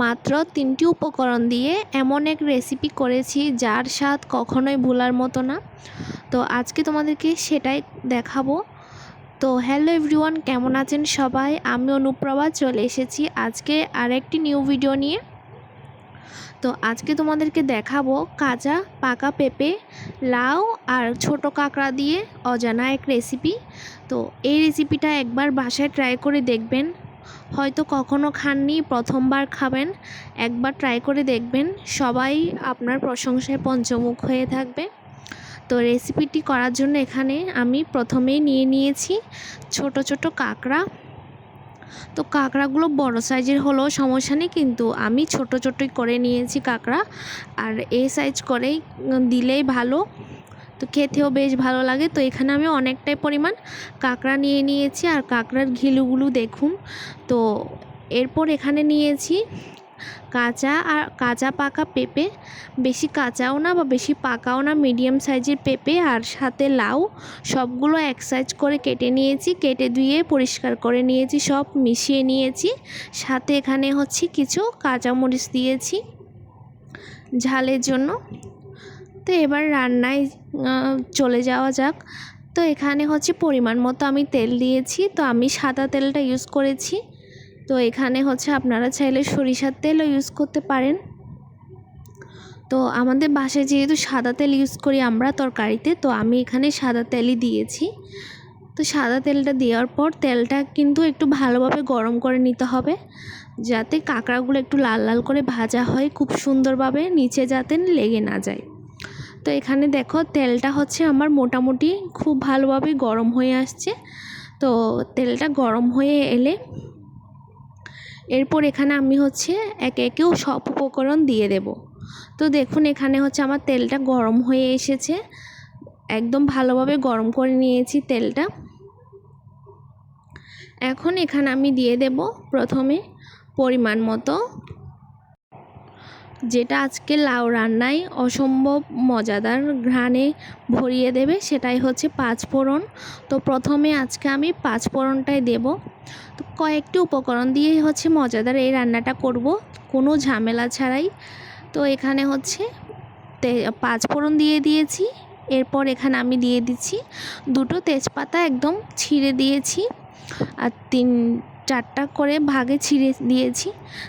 মাত্র তিনটি উপকরণ দিয়ে এমন এক রেসিপি করেছি যার স্বাদ কখনোই ভোলার মতো না। তো আজকে তোমাদেরকে সেটাই দেখাবো। তো হ্যালো এভরিওয়ান কেমন আছেন সবাই? আমি অনুপ্রভা, চলে এসেছি আজকে আরেকটি নিউ ভিডিও নিয়ে। তো আজকে তোমাদেরকে দেখাবো কাঁচা, পাকা পেঁপে, লাউ আর ছোট কাঁকড়া দিয়ে অজানা এক রেসিপি তো এই রেসিপিটা একবার বাসায় ট্রাই করে দেখবেন। হয়তো কখনো খাননি, প্রথমবার খাবেন। একবার ট্রাই করে দেখবেন। সবাই আপনার প্রশংসায় পঞ্চমুখ হয়ে থাকবে। তো রেসিপিটি করার জন্য এখানে আমি প্রথমেই নিয়ে নিয়েছি ছোট ছোট কাঁকড়া। তো কাঁকড়াগুলো বড় সাইজের হলেও সমস্যা নেই, কিন্তু আমি ছোট, ছোটই করে নিয়েছি কাঁকড়া। আর এই সাইজ করেই দিলেই ভালো। তো খেতেও বেশ ভালো লাগে। তো এখানে আমি অনেকটাই পরিমাণ কাঁকড়া নিয়ে নিয়েছি আর কাঁকড়ার ঘিলুগুলো দেখুন। তো এরপর এখানে নিয়েছি কাঁচা আর কাঁচা পাকা পেঁপে। বেশি কাঁচাও না বা বেশি পাকাও না, মিডিয়াম সাইজের পেঁপে আর সাথে লাউ। সবগুলো এক সাইজ করে কেটে নিয়েছি, কেটে ধুয়ে পরিষ্কার করে নিয়েছি, সব মিশিয়ে নিয়েছি। সাথে এখানে হচ্ছে কিছু কাঁচামরিচ দিয়েছি ঝালের জন্য। তো এবার রান্নায় চলে যাওয়া যাক। তো এখানে হচ্ছে পরিমাণ মতো আমি তেল দিয়েছি। তো আমি সাদা তেলটা ইউজ করেছি। তো এখানে হচ্ছে আপনারা চাইলে সরিষার তেলও ইউজ করতে পারেন। তো আমাদের বাসায় যেহেতু সাদা তেল ইউজ করি আমরা তরকারিতে, তো আমি এখানে সাদা তেলই দিয়েছি। তো সাদা তেলটা দেওয়ার পর তেলটা কিন্তু একটু ভালোভাবে গরম করে নিতে হবে। যাতে কাঁকড়াগুলো একটু লাল লাল করে ভাজা হয়, খুব সুন্দরভাবে, নিচে যাতে লেগে না যায়। তো এখানে দেখো তেলটা হচ্ছে আমার মোটামুটি খুব ভালোভাবে গরম হয়ে আসছে। তো তেলটা গরম হয়ে এলে এরপর এখানে আমি হচ্ছে একে একেও সব উপকরণ দিয়ে দেব। তো দেখুন এখানে হচ্ছে আমার তেলটা গরম হয়ে এসেছে। একদম ভালোভাবে গরম করে নিয়েছি তেলটা। এখন এখানে আমি দিয়ে দেব প্রথমে পরিমাণ মতো যেটা আজকে লাউ রান্নায় অসম্ভব মজাদার ঘ্রাণে ভরিয়ে দেবে, সেটাই হচ্ছে পাঁচ ফোড়ন। তো প্রথমে আজকে আমি পাঁচ ফোড়নটাই দেব। তো কয়েকটি উপকরণ দিয়েই হচ্ছে মজাদার এই রান্নাটা করব, কোনো ঝামেলা ছাড়াই। তো এখানে হচ্ছে পাঁচ ফোড়ন দিয়ে দিয়েছি, এরপর এখানে আমি দিয়ে দিচ্ছি দুটো তেজপাতা একদম ছিঁড়ে দিয়েছি, আর তিন, চারটা করে ভাগে ছিঁড়ে দিয়েছি।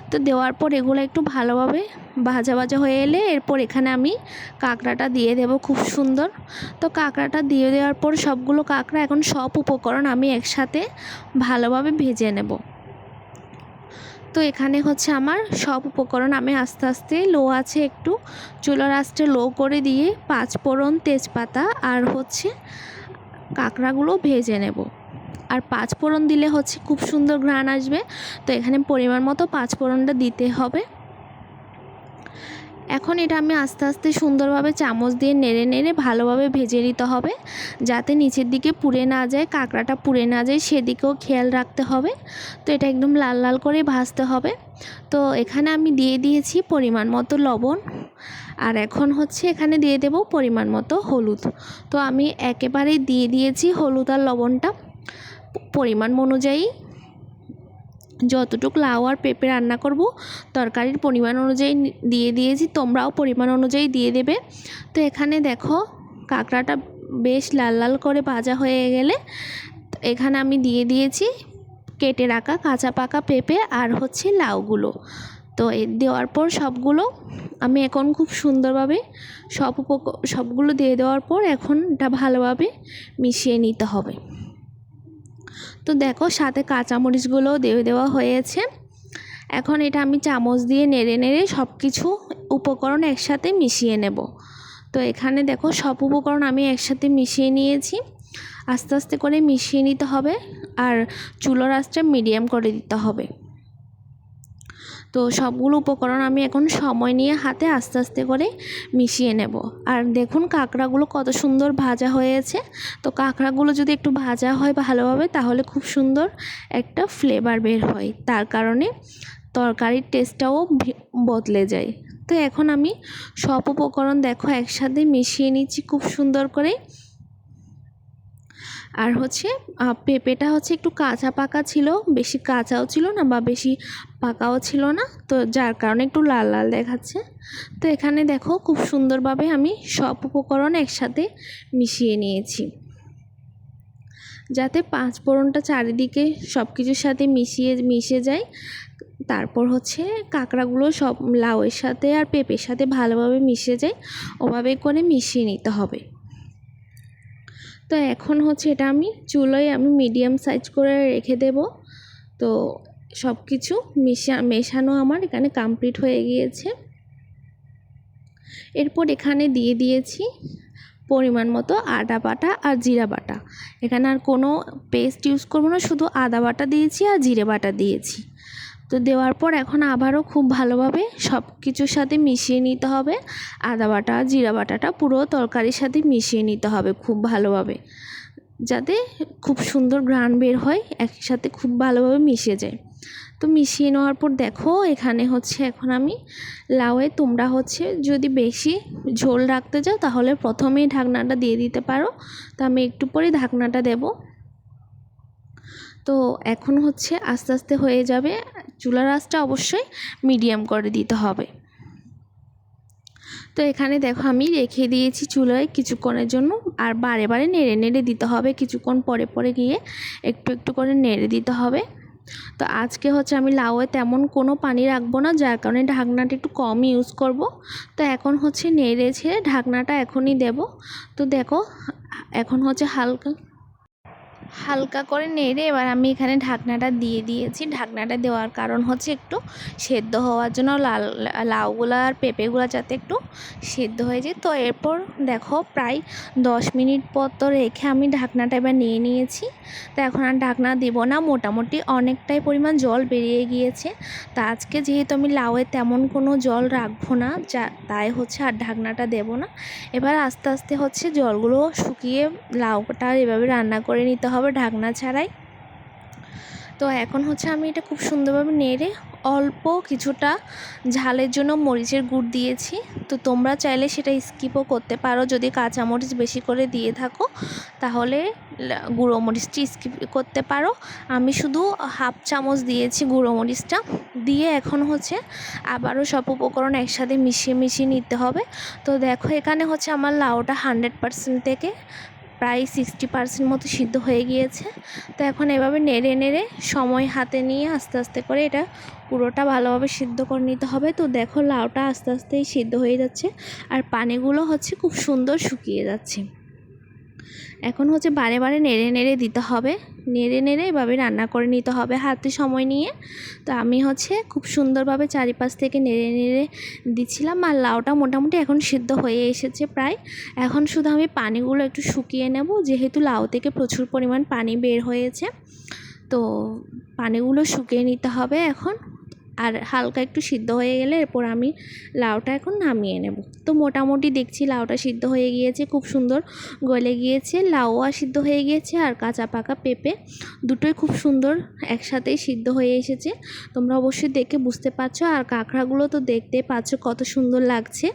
তো দেওয়ার পর এগুলো একটু ভালোভাবে ভাজা ভাজা হয়ে এলে এরপর এখানে আমি কাঁকড়াটা দিয়ে দেব খুব সুন্দর। তো কাঁকড়াটা দিয়ে দেওয়ার পর সবগুলো কাঁকড়া এখন সব উপকরণ আমি একসাথে ভালোভাবে ভেজে নেব। তো এখানে হচ্ছে আমার সব উপকরণ আমি আস্তে আস্তে লো আছে একটু, চুলার আস্তে লো করে দিয়ে পাঁচ ফোড়ন তেজপাতা আর হচ্ছে কাঁকড়াগুলো ভেজে নেব। আর পাঁচ ফোড়ন দিলে হচ্ছে খুব সুন্দর ঘ্রাণ আসবে। তো এখানে পরিমাণ মতো পাঁচ ফোড়নটা দিতে হবে। এখন এটা আমি আস্তে আস্তে সুন্দরভাবে চামচ দিয়ে নেড়ে নেড়ে ভালোভাবে ভেজে নিতে হবে, যাতে নিচের দিকে পুড়ে না যায়, কাঁকড়াটা পুড়ে না যায়, সেদিকেও খেয়াল রাখতে হবে। তো এটা একদম লাল লাল করে ভাজতে হবে। তো এখানে আমি দিয়ে দিয়েছি পরিমাণ মতো লবণ, আর এখন হচ্ছে এখানে দিয়ে দেব পরিমাণ মতো হলুদ। তো আমি একেবারেই দিয়ে দিয়েছি হলুদ আর লবণটা, পরিমাণ অনুযায়ী। যতটুকু লাউ আর পেঁপে রান্না করব, তরকারির পরিমাণ অনুযায়ী দিয়ে দিয়েছি, তোমরাও পরিমাণ অনুযায়ী দিয়ে দেবে। তো এখানে দেখো, কাঁকড়াটা বেশ লাল লাল করে ভাজা হয়ে গেলে, এখানে আমি দিয়ে দিয়েছি কেটে রাখা কাঁচা পাকা পেঁপে আর হচ্ছে লাউগুলো। তো দেওয়ার পর সবগুলো আমি এখন খুব সুন্দরভাবে সব সবগুলো দিয়ে দেওয়ার পর এখন এটা ভালোভাবে মিশিয়ে নিতে হবে। তো দেখো সাথে কাঁচামরিচগুলোও দিয়ে দেওয়া হয়েছে। এখন এটা আমি চামচ দিয়ে নেড়ে নেড়ে সব কিছু উপকরণ একসাথে মিশিয়ে নেব। তো এখানে দেখো সব উপকরণ আমি একসাথে মিশিয়ে নিয়েছি। আস্তে আস্তে করে মিশিয়ে নিতে হবে আর চুলোর আঁচটা মিডিয়াম করে দিতে হবে। তো সবগুলো উপকরণ আমি এখন সময় নিয়ে হাতে আস্তে আস্তে করে মিশিয়ে নেব। আর দেখুন কাঁকড়াগুলো কত সুন্দর ভাজা হয়েছে। তো কাঁকড়াগুলো যদি একটু ভাজা হয় ভালোভাবে তাহলে খুব সুন্দর একটা ফ্লেভার বের হয়। তার কারণে তরকারির টেস্টটাও বদলে যায়। তো এখন আমি সব উপকরণ দেখো একসাথে মিশিয়ে নিচ্ছি খুব সুন্দর করে। আর হচ্ছে পেঁপেটা হচ্ছে একটু কাঁচা পাকা ছিল, বেশি কাঁচাও ছিল না বা বেশি পাকাও ছিল না, তো যার কারণে একটু লাল লাল দেখাচ্ছে। তো এখানে দেখো খুব সুন্দরভাবে আমি সব উপকরণ একসাথে মিশিয়ে নিয়েছি। যাতে পাঁচ ফোড়নটা চারিদিকে সব কিছুর সাথে মিশিয়ে, মিশে যায়। তারপর হচ্ছে কাঁকড়াগুলো সব লাউয়ের সাথে আর পেঁপের সাথে ভালোভাবে মিশে যায়। ওভাবে করে মিশিয়ে নিতে হবে। তো এখন হচ্ছে এটা আমি চুলোয় আমি মিডিয়াম সাইজ করে রেখে দেব। তো সব কিছু মিশা, মেশানো আমার এখানে কমপ্লিট হয়ে গিয়েছে। এরপর এখানে দিয়ে দিয়েছি পরিমাণ মতো আদা বাটা আর জিরা বাটা। এখানে আর কোনো পেস্ট ইউজ করব না, শুধু আদা বাটা দিয়েছি আর জিরে বাটা দিয়েছি। তো দেওয়ার পর এখন আবারও খুব ভালোভাবে সব কিছুর সাথে মিশিয়ে নিতে হবে। আদা বাটা, জিরা বাটাটা পুরো তরকারির সাথে মিশিয়ে নিতে হবে খুব ভালোভাবে। যাতে খুব সুন্দর ঘ্রাণ বের হয়, একসাথে খুব ভালোভাবে মিশে যায়। তো মিশিয়ে নেওয়ার পর দেখো, এখানে হচ্ছে এখন আমি লাউয়ে তোমরা হচ্ছে যদি বেশি ঝোল রাখতে চাও, তাহলে প্রথমেই ঢাকনাটা দিয়ে দিতে পারো। তো আমি একটু পরে ঢাকনাটা দেব। তো এখন হচ্ছে আস্তে আস্তে হয়ে যাবে। চুলার আঁচটা অবশ্যই মিডিয়াম করে দিতে হবে। তো এখানে দেখো আমি রেখে দিয়েছি চুলায় কিছুক্ষণের জন্য, আর বারে বারে নেড়ে নেড়ে দিতে হবে। কিছুক্ষণ পরে পরে গিয়ে একটু একটু করে নেড়ে দিতে হবে। তো আজকে হচ্ছে আমি লাউয়ে তেমন কোনো পানি রাখব না, যার কারণে ঢাকনাটা একটু কম ইউজ করব। তো এখন হচ্ছে নেড়ে ছেড়ে ঢাকনাটা এখনই দেব। তো দেখো, এখন হচ্ছে হালকা হালকা করে নেড়ে এবার আমি এখানে ঢাকনাটা দিয়ে দিয়েছি। ঢাকনাটা দেওয়ার কারণ হচ্ছে একটু সেদ্ধ হওয়ার জন্য লাল, লাউগুলো আর পেঁপেগুলো যাতে একটু সেদ্ধ হয়ে যায়। তো এরপর দেখো প্রায় দশ মিনিট পর তো রেখে আমি ঢাকনাটা এবার নিয়ে নিয়েছি। তো এখন আর ঢাকনা দেবো না, মোটামুটি অনেকটাই পরিমাণ জল বেরিয়ে গিয়েছে। তা আজকে যেহেতু আমি লাউয়ে তেমন কোনো জল রাখব না, যা, তাই হচ্ছে আর ঢাকনাটা দেবো না। এবার আস্তে আস্তে হচ্ছে জলগুলো শুকিয়ে লাউটা এভাবে রান্না করে নিতে হবে। ঢাকনা ছাড়াই। তো এখন হচ্ছে আমি এটা খুব সুন্দরভাবে নেড়ে অল্প কিছুটা ঝালের জন্য মরিচের গুড় দিয়েছি। তো তোমরা চাইলে সেটা স্কিপও করতে পারো। যদি কাঁচা মরিচ বেশি করে দিয়ে থাকো, তাহলে গুঁড়ো মরিচটি স্কিপ করতে পারো। আমি শুধু হাফ চামচ দিয়েছি গুঁড়ো মরিচটা। দিয়ে এখন হচ্ছে আবারও সব উপকরণ একসাথে মিশিয়ে মিশিয়ে নিতে হবে। তো দেখো এখানে হচ্ছে আমার লাউটা হান্ড্রেড পার্সেন্ট থেকে প্রায় সিক্সটি পার্সেন্ট মতো সিদ্ধ হয়ে গিয়েছে। তো এখন এভাবে নেড়ে নেড়ে সময় হাতে নিয়ে আস্তে আস্তে করে এটা পুরোটা ভালোভাবে সিদ্ধ করে নিতে হবে। তো দেখো লাউটা আস্তে আস্তেই সিদ্ধ হয়ে যাচ্ছে আর পানিগুলো হচ্ছে খুব সুন্দর শুকিয়ে যাচ্ছে। এখন হচ্ছে বারে বারে নেড়ে নেড়ে দিতে হবে। নেড়ে নেড়ে এভাবে রান্না করে নিতে হবে হাতে সময় নিয়ে। তো আমি হচ্ছে খুব সুন্দরভাবে চারিপাশ থেকে নেড়ে নেড়ে দিচ্ছিলাম আর লাউটা মোটামুটি এখন সিদ্ধ হয়ে এসেছে প্রায়। এখন শুধু আমি পানিগুলো একটু শুকিয়ে নেব, যেহেতু লাউ থেকে প্রচুর পরিমাণ পানি বের হয়েছে। তো পানিগুলো শুকিয়ে নিতে হবে এখন। আর হালকা একটু সিদ্ধ হয়ে গেলে এরপর আমি লাউটা এখন নামিয়ে নেব। তো মোটামুটি দেখছি লাউটা সিদ্ধ হয়ে গিয়েছে, খুব সুন্দর গলে গিয়েছে লাউয়া সিদ্ধ হয়ে গিয়েছে আর কাঁচা পাকা পেঁপে দুটোই খুব সুন্দর একসাথেই সিদ্ধ হয়ে এসেছে। তোমরা অবশ্যই দেখে বুঝতে পারছ আর কাঁকড়াগুলো তো দেখতে পাচ্ছ কত সুন্দর লাগছে।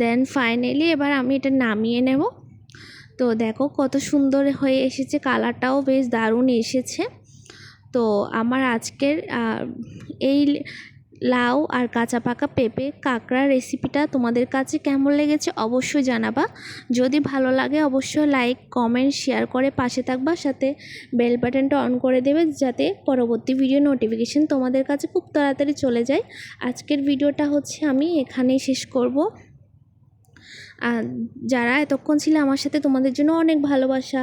দেন ফাইনালি এবার আমি এটা নামিয়ে নেব। তো দেখো কত সুন্দর হয়ে এসেছে কালারটাও বেশ দারুণ এসেছে। তো আমার আজকের এই লাউ আর কাঁচা পাকা পেঁপে কাঁকড়া রেসিপিটা তোমাদের কাছে কেমন লেগেছে অবশ্যই জানাবা। যদি ভালো লাগে অবশ্যই লাইক কমেন্ট শেয়ার করে পাশে থাকবা। সাথে বেল বাটনটা অন করে দেবে যাতে পরবর্তী ভিডিও নোটিফিকেশন তোমাদের কাছে খুব তাড়াতাড়ি চলে যায়। আজকের ভিডিওটা হচ্ছে আমি এখানেই শেষ করব। আর যারা এতক্ষণ ছিল আমার সাথে তোমাদের জন্য অনেক ভালোবাসা।